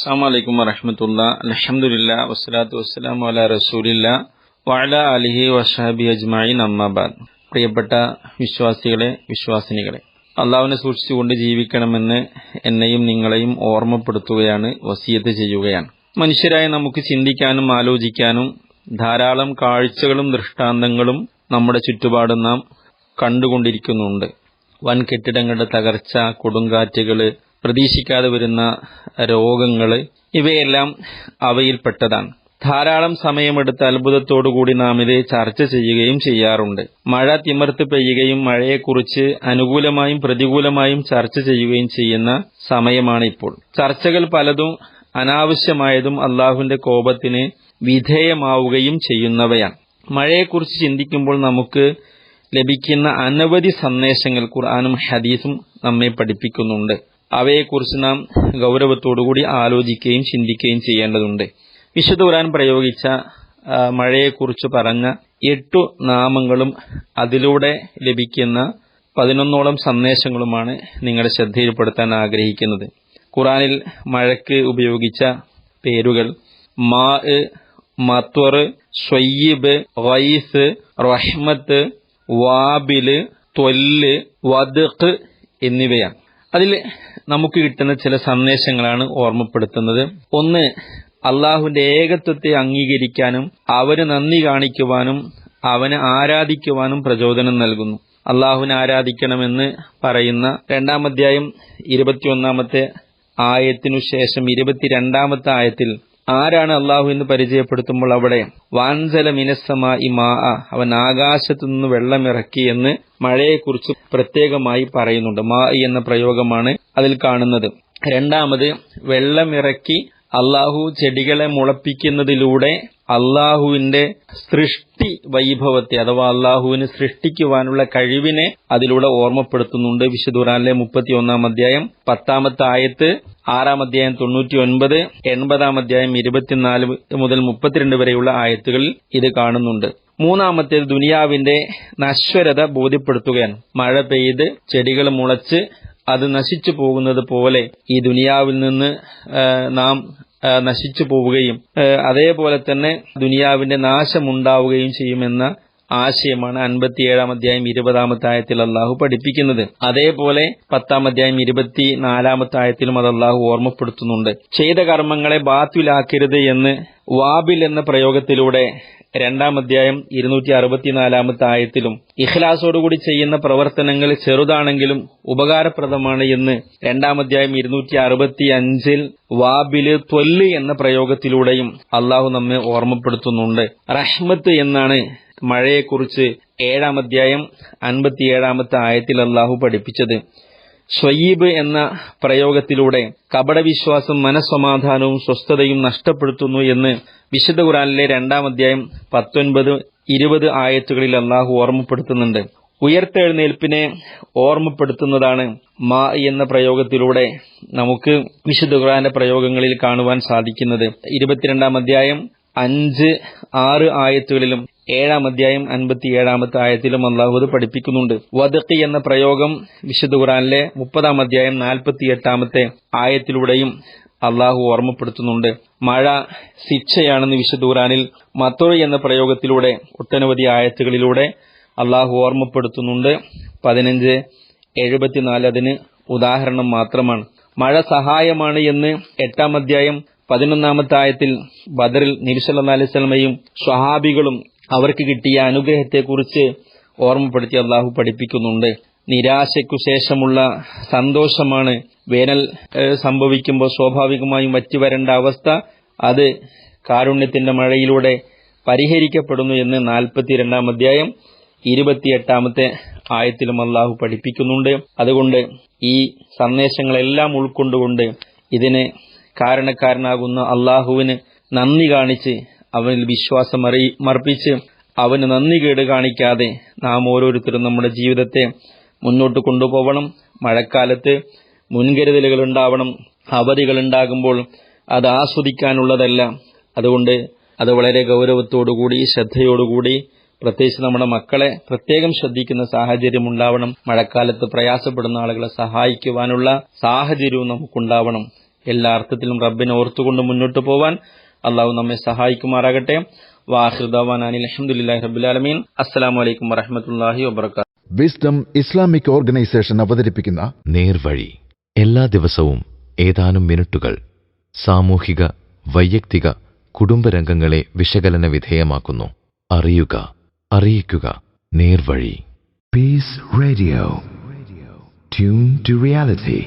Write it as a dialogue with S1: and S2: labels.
S1: അസ്സാം വലൈക്കും വറഹമത്തുള്ള. അലഹമുല്ല വസ്സലാത്തു വസ്സലാം അല റസൂലില്ല. വഅല അലിഹി വഷാബി അജ്മായി അമ്മാബാദ് പ്രിയപ്പെട്ട വിശ്വാസികളെ വിശ്വാസിനികളെ അള്ളാഹുവിനെ സൂക്ഷിച്ചുകൊണ്ട് ജീവിക്കണമെന്ന് എന്നെയും നിങ്ങളെയും ഓർമ്മപ്പെടുത്തുകയാണ് വസീയത്ത് ചെയ്യുകയാണ്. മനുഷ്യരായ നമുക്ക് ചിന്തിക്കാനും ആലോചിക്കാനും ധാരാളം കാഴ്ചകളും ദൃഷ്ടാന്തങ്ങളും നമ്മുടെ ചുറ്റുപാടും നാം കണ്ടുകൊണ്ടിരിക്കുന്നുണ്ട്. വൻ കെട്ടിടങ്ങളുടെ തകർച്ച കൊടുങ്കാറ്റുകൾ പ്രതീക്ഷിക്കാതെ വരുന്ന രോഗങ്ങൾ ഇവയെല്ലാം അവയിൽപ്പെട്ടതാണ്. ധാരാളം സമയമെടുത്ത് അത്ഭുതത്തോടുകൂടി നാം ഇത് ചർച്ച ചെയ്യുകയും ചെയ്യാറുണ്ട്. മഴ തിമർത്ത് പെയ്യുകയും മഴയെക്കുറിച്ച് അനുകൂലമായും പ്രതികൂലമായും ചർച്ച ചെയ്യുകയും ചെയ്യുന്ന സമയമാണ് ഇപ്പോൾ ചർച്ചകൾ പലതും അനാവശ്യമായതും അള്ളാഹുവിന്റെ കോപത്തിന് വിധേയമാവുകയും ചെയ്യുന്നവയാണ്. മഴയെക്കുറിച്ച് ചിന്തിക്കുമ്പോൾ നമുക്ക് ലഭിക്കുന്ന അനവധി സന്ദേശങ്ങൾ ഖുർആാനും ഹദീസും നമ്മെ പഠിപ്പിക്കുന്നുണ്ട്. അവയെക്കുറിച്ച് നാം ഗൗരവത്തോടുകൂടി ആലോചിക്കുകയും ചിന്തിക്കുകയും ചെയ്യേണ്ടതുണ്ട്. വിശുദ്ധ ഖുർആൻ പ്രയോഗിച്ച മഴയെക്കുറിച്ച് പറഞ്ഞ എട്ടു നാമങ്ങളും അതിലൂടെ ലഭിക്കുന്ന പതിനൊന്നോളം സന്ദേശങ്ങളുമാണ് നിങ്ങളുടെ ശ്രദ്ധയിൽപ്പെടുത്താൻ ആഗ്രഹിക്കുന്നത്. ഖുറാനിൽ മഴയ്ക്ക് ഉപയോഗിച്ച പേരുകൾ മാ മത്വർ സ്വയ്യിബ് വൈസ് റഹ്മത്ത് വാബിൽ ത്വല്ല് വദഖ് എന്നിവയാണ്. അതിൽ നമുക്ക് കിട്ടുന്ന ചില സന്ദേശങ്ങളാണ് ഓർമ്മപ്പെടുത്തുന്നത്. ഒന്ന് അള്ളാഹുവിന്റെ ഏകത്വത്തെ അംഗീകരിക്കാനും അവന് നന്ദി കാണിക്കുവാനും അവനെ ആരാധിക്കുവാനും പ്രചോദനം നൽകുന്നു. അള്ളാഹുവിനെ ആരാധിക്കണമെന്ന് പറയുന്ന രണ്ടാം അധ്യായം ഇരുപത്തിയൊന്നാമത്തെ ആയത്തിനു ശേഷം ഇരുപത്തിരണ്ടാമത്തെ ആയത്തിൽ ആരാണ് അള്ളാഹു എന്ന് പരിചയപ്പെടുത്തുമ്പോൾ അവിടെ വാൻസല മിനസ്സമാ ഇമാ അവൻ ആകാശത്തു നിന്ന് വെള്ളമിറക്കി എന്ന് മഴയെക്കുറിച്ച് പ്രത്യേകമായി പറയുന്നുണ്ട്. മാ എന്ന പ്രയോഗമാണ് അതിൽ കാണുന്നത്. രണ്ടാമത് വെള്ളമിറക്കി അള്ളാഹു ചെടികളെ മുളപ്പിക്കുന്നതിലൂടെ അള്ളാഹുവിന്റെ സൃഷ്ടി വൈഭവത്തെ അഥവാ അള്ളാഹുവിന് സൃഷ്ടിക്കുവാനുള്ള കഴിവിനെ അതിലൂടെ ഓർമ്മപ്പെടുത്തുന്നുണ്ട്. വിശുദ്ധുറാനിലെ മുപ്പത്തി ഒന്നാം അധ്യായം പത്താമത്തെ ആയത്ത് ആറാം അധ്യായം തൊണ്ണൂറ്റി ഒൻപത് എൺപതാം അധ്യായം ഇരുപത്തിനാല് മുതൽ മുപ്പത്തിരണ്ട് വരെയുള്ള ആയത്തുകളിൽ ഇത് കാണുന്നുണ്ട്. മൂന്നാമത്തെ ദുനിയാവിന്റെ നശ്വരത ബോധ്യപ്പെടുത്തുകയാണ്. മഴ പെയ്ത് ചെടികൾ മുളച്ച് അത് നശിച്ചു പോകുന്നത് പോലെ ഈ ദുനിയാവിൽ നിന്ന് നാം നശിച്ചു പോവുകയും അതേപോലെ തന്നെ ദുനിയാവിന്റെ നാശമുണ്ടാവുകയും ചെയ്യുമെന്ന ആശയമാണ് അൻപത്തിയേഴാം അധ്യായം ഇരുപതാമത്തെ ആയത്തിൽ അള്ളാഹു പഠിപ്പിക്കുന്നത്. അതേപോലെ പത്താം അധ്യായം ഇരുപത്തി ആയത്തിലും അത് അള്ളാഹു ഓർമ്മപ്പെടുത്തുന്നുണ്ട്. ചെയ്ത കർമ്മങ്ങളെ ബാത്തിലാക്കരുത് എന്ന് വാബിൽ എന്ന പ്രയോഗത്തിലൂടെ രണ്ടാം അധ്യായം ഇരുന്നൂറ്റി അറുപത്തിനാലാമത്തെ ആയത്തിലും ഇഖ്ലാസോടുകൂടി ചെയ്യുന്ന പ്രവർത്തനങ്ങൾ ചെറുതാണെങ്കിലും ഉപകാരപ്രദമാണ് എന്ന് രണ്ടാം അധ്യായം ഇരുന്നൂറ്റി അറുപത്തി അഞ്ചിൽ വാബിൽ ത്വല്ല് എന്ന പ്രയോഗത്തിലൂടെയും അള്ളാഹു നമ്മെ ഓർമ്മപ്പെടുത്തുന്നുണ്ട്. റഹ്മത്ത് എന്നാണ് മഴയെക്കുറിച്ച് ഏഴാം അധ്യായം അൻപത്തിയേഴാമത്തെ ആയത്തിൽ അള്ളാഹു പഠിപ്പിച്ചത്. സ്വയീബ് എന്ന പ്രയോഗത്തിലൂടെ കപടവിശ്വാസം മനസ്സമാധാനവും സ്വസ്ഥതയും നഷ്ടപ്പെടുത്തുന്നു എന്ന് വിശുദ്ധ ഖുറാനിലെ രണ്ടാം അധ്യായം പത്തൊൻപത് ഇരുപത് ആയത്തുകളിൽ അള്ളാഹു ഓർമ്മപ്പെടുത്തുന്നുണ്ട്. ഉയർത്തെഴുന്നേൽപ്പിനെ ഓർമ്മപ്പെടുത്തുന്നതാണ് മാ എന്ന പ്രയോഗത്തിലൂടെ നമുക്ക് വിശുദ്ധ ഖുറാന്റെ പ്രയോഗങ്ങളിൽ കാണുവാൻ സാധിക്കുന്നത്. ഇരുപത്തിരണ്ടാം അധ്യായം അഞ്ച് ആറ് ആയത്തുകളിലും ഏഴാം അധ്യായം അൻപത്തി ഏഴാമത്തെ ആയത്തിലും അള്ളാഹു അത് പഠിപ്പിക്കുന്നുണ്ട്. വദഖി എന്ന പ്രയോഗം വിശുദ്ധ ഖുറാനിലെ മുപ്പതാം അധ്യായം നാൽപ്പത്തി എട്ടാമത്തെ ആയത്തിലൂടെയും അള്ളാഹു ഓർമ്മപ്പെടുത്തുന്നുണ്ട്. മഴ ശിക്ഷയാണെന്ന് വിശുദ്ധ ഖുറാനിൽ മത്തോഴ എന്ന പ്രയോഗത്തിലൂടെ ഒട്ടനവധി ആയത്തുകളിലൂടെ അള്ളാഹു ഓർമ്മപ്പെടുത്തുന്നുണ്ട്. പതിനഞ്ച് എഴുപത്തിനാല് അതിന് ഉദാഹരണം മാത്രമാണ്. മഴ സഹായമാണ് എന്ന് എട്ടാം അധ്യായം പതിനൊന്നാമത്തെ ആയത്തിൽ ബദറിൽ നിരുസല്ലാ അലൈസ്മയും സ്വഹാബികളും അവർക്ക് കിട്ടിയ അനുഗ്രഹത്തെക്കുറിച്ച് ഓർമ്മപ്പെടുത്തി അള്ളാഹു പഠിപ്പിക്കുന്നുണ്ട്. നിരാശയ്ക്കു ശേഷമുള്ള സന്തോഷമാണ് വേനൽ സംഭവിക്കുമ്പോൾ സ്വാഭാവികമായും വറ്റിവരേണ്ട അവസ്ഥ. അത് കാരുണ്യത്തിന്റെ മഴയിലൂടെ പരിഹരിക്കപ്പെടുന്നു എന്ന് നാൽപ്പത്തിരണ്ടാം അധ്യായം ഇരുപത്തിയെട്ടാമത്തെ ആയത്തിലും അള്ളാഹു പഠിപ്പിക്കുന്നുണ്ട്. അതുകൊണ്ട് ഈ സന്ദേശങ്ങളെല്ലാം ഉൾക്കൊണ്ടുകൊണ്ട് ഇതിന് കാരണക്കാരനാകുന്ന അള്ളാഹുവിന് നന്ദി കാണിച്ച് അവനിൽ വിശ്വാസം അറി മർപ്പിച്ച് അവന് നന്ദി കേട് കാണിക്കാതെ നാം ഓരോരുത്തരും നമ്മുടെ ജീവിതത്തെ മുന്നോട്ട് കൊണ്ടുപോകണം മഴക്കാലത്ത് മുൻകരുതലുകൾ ഉണ്ടാവണം. അവധികൾ ഉണ്ടാകുമ്പോൾ അത് ആസ്വദിക്കാനുള്ളതല്ല. അതുകൊണ്ട് അത് വളരെ ഗൗരവത്തോടുകൂടി ശ്രദ്ധയോടുകൂടി പ്രത്യേകിച്ച് നമ്മുടെ മക്കളെ പ്രത്യേകം ശ്രദ്ധിക്കുന്ന സാഹചര്യം ഉണ്ടാവണം. മഴക്കാലത്ത് പ്രയാസപ്പെടുന്ന ആളുകളെ സഹായിക്കുവാനുള്ള സാഹചര്യവും നമുക്കുണ്ടാവണം. എല്ലാ അർത്ഥത്തിലും റബ്ബിനെ ഓർത്തുകൊണ്ട് മുന്നോട്ട് പോവാൻ അള്ളാഹു നമ്മെ സഹായിക്കുമാറാകട്ടെ. വാഹിർദാൻ അലഹമുല്ലാഹി റബുലാലമീൻ അസ്സലാമു അലൈക്കും വറഹമത്തല്ലാഹി വബർക്കാത്തു
S2: വിസ്ഡം ഇസ്ലാമിക് ഓർഗനൈസേഷൻ അവതരിപ്പിക്കുന്ന
S3: നേർവഴി. എല്ലാ ദിവസവും ഏതാനും മിനിറ്റുകൾ സാമൂഹിക വൈയക്തിക കുടുംബരംഗങ്ങളെ വിശകലന വിധേയമാക്കുന്നു. അറിയുക അറിയിക്കുക. നേർവഴി.
S4: Peace radio tune to reality.